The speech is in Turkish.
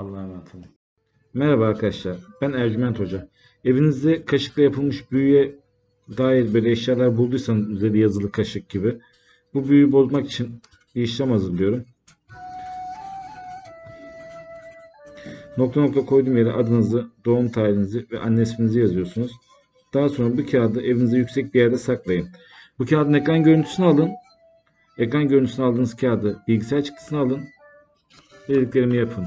Allah'a emanet olun. Merhaba arkadaşlar. Ben Ercüment Hoca. Evinizde kaşıkla yapılmış büyüye dair böyle eşyalar bulduysanız üzeri yazılı kaşık gibi bu büyüyü bozmak için bir işlem hazırlıyorum. Nokta nokta koyduğum yere adınızı, doğum tarihinizi ve anne isminizi yazıyorsunuz. Daha sonra bu kağıdı evinizde yüksek bir yerde saklayın. Bu kağıdın ekran görüntüsünü alın. Ekran görüntüsünü aldığınız kağıdı bilgisayar çıktısını alın. Dediklerimi yapın.